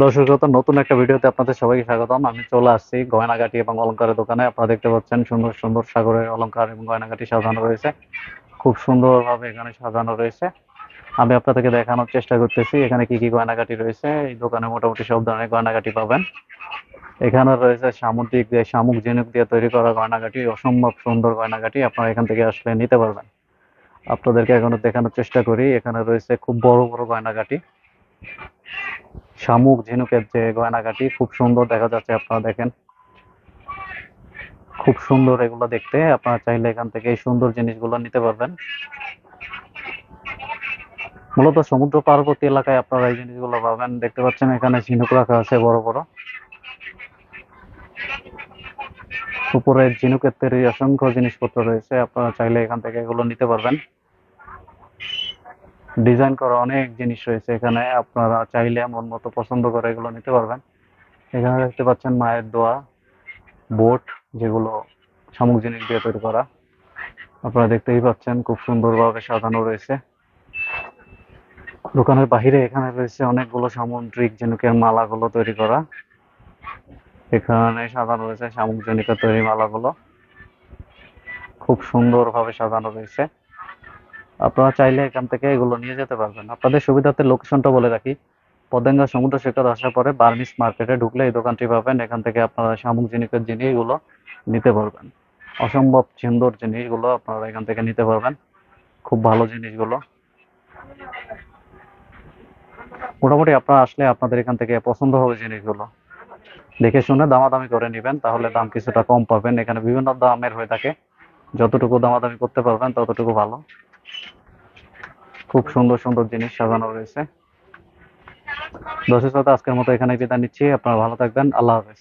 দর্শক শ্রোতা, নতুন একটা ভিডিওতে আপনাদের সবাইকে স্বাগতম। আমি চলে আসছি গয়নাগাটি এবং অলংকারের দোকানে। আপনারা দেখতে পাচ্ছেন সুন্দর সুন্দর সাগরের অলংকার এবং গয়নাগাটি সাজানো রয়েছে। খুব সুন্দরভাবে এখানে সাজানো রয়েছে। আমি আপনাদেরকে দেখানোর চেষ্টা করতেছি এখানে কি কি গয়নাগাটি রয়েছে। এই দোকানে মোটামুটি সব ধরনের গয়নাগাটি পাবেন। এখানে রয়েছে সামুদ্রিক দিয়ে শামুক ঝিনুক দিয়ে তৈরি করা গয়নাগাটি অসম্ভব সুন্দর গয়নাগাটি। আপনারা এখান থেকে আসলে নিতে পারবেন। আপনাদেরকে এখনও দেখানোর চেষ্টা করি। এখানে রয়েছে খুব বড় বড় গয়নাগাটি। শামুক, ঝিনুকের যে গয়নাগাটি, খুব সুন্দর দেখা যাচ্ছে, আপনারা দেখেন। খুব সুন্দর এগুলো দেখতে, আপনারা চাইলে এখান থেকে এই সুন্দর জিনিসগুলো নিতে পারবেন। মূলত সমুদ্র পার্বতী এলাকায় আপনারা এই জিনিসগুলো পাবেন। দেখতে পাচ্ছেন, এখানে ঝিনুক রাখা আছে বড় বড়। উপরে ঝিনুকের তৈরি অসংখ্য জিনিসপত্র রয়েছে, আপনারা চাইলে এখান থেকে এগুলো নিতে পারবেন। ডিজাইন করা অনেক জিনিস রয়েছে। এখানে আপনারা চাইলে মন মতো পছন্দ করে এগুলো নিতে পারবেন। এখানে দেখতে পাচ্ছেন মায়ের দোয়া, বোট, যেগুলো শামুক জিনিস দিয়ে তৈরি করা। আপনারা দেখতেই পাচ্ছেন খুব সুন্দরভাবে সাজানো রয়েছে। দোকানের বাহিরে এখানে রয়েছে অনেকগুলো সামুদ্রিক ঝিনুকের মালাগুলো তৈরি করা। এখানে সাজানো রয়েছে শামুক ঝিনুকের তৈরি মালাগুলো। খুব সুন্দরভাবে সাজানো রয়েছে। আপনারা চাইলে এখান থেকে এগুলো নিয়ে যেতে পারবেন। আপনাদের সুবিধার্থে লোকেশনটা বলে রাখি। পদেঙ্গা সমুদ্র সৈকত আসার পরে বার্মিস মার্কেটে ঢুকলে এই দোকানটি পাবেন। এখান থেকে আপনারা শামুক জিনিসের জিনিসগুলো নিতে পারবেন। অসম্ভব সুন্দর জিনিসগুলো আপনারা এখান থেকে নিতে পারবেন। খুব ভালো জিনিসগুলো। মোটামুটি আপনারা আসলে আপনাদের এখান থেকে পছন্দ হবে জিনিসগুলো। দেখে শুনে দামাদামি করে নেবেন, তাহলে দাম কিছুটা কম পাবেন। এখানে বিভিন্ন দামের হয়ে থাকে। যতটুকু দামাদামি করতে পারবেন, ততটুকু ভালো। খুব সুন্দর সুন্দর জিনিস সাজানো রয়েছে। দর্শক শ্রোতা, আজকের মতো এখানে বিদায় নিচ্ছি। আপনারা ভালো থাকবেন। আল্লাহ হাফেজ।